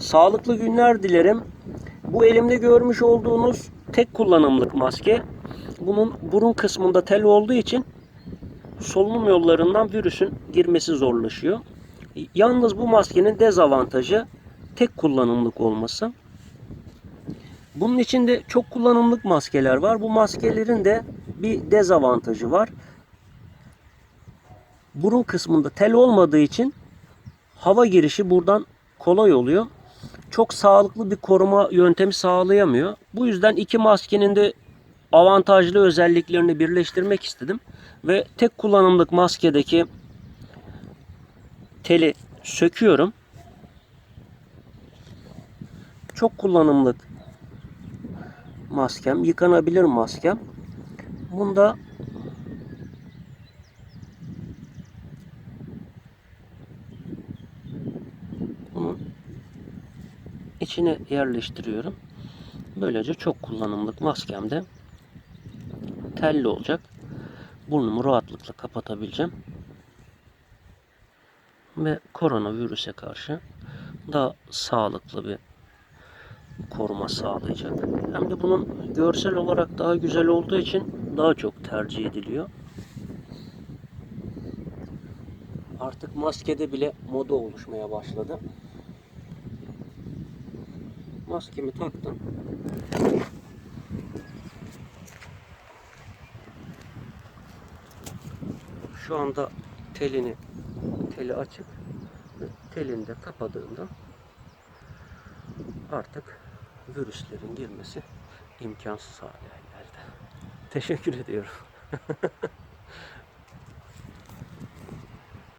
Sağlıklı günler dilerim. Bu elimde görmüş olduğunuz tek kullanımlık maske. Bunun burun kısmında tel olduğu için solunum yollarından virüsün girmesi zorlaşıyor. Yalnız bu maskenin dezavantajı tek kullanımlık olması. Bunun içinde çok kullanımlık maskeler var. Bu maskelerin de bir dezavantajı var. Burun kısmında tel olmadığı için hava girişi buradan kolay oluyor. Çok sağlıklı bir koruma yöntemi sağlayamıyor. Bu yüzden iki maskenin de avantajlı özelliklerini birleştirmek istedim. Ve tek kullanımlık maskedeki teli söküyorum. Çok kullanımlık maskem, yıkanabilir maskem. Bunda içine yerleştiriyorum. Böylece çok kullanımlık maskemde telli olacak. Burnumu rahatlıkla kapatabileceğim. Ve koronavirüse karşı daha sağlıklı bir koruma sağlayacak. Hem de bunun görsel olarak daha güzel olduğu için daha çok tercih ediliyor. Artık maskede bile moda oluşmaya başladı. Maskemi taktım. Şu anda telini teli açık telini de kapadığında artık virüslerin girmesi imkansız hale geldi. Teşekkür ediyorum.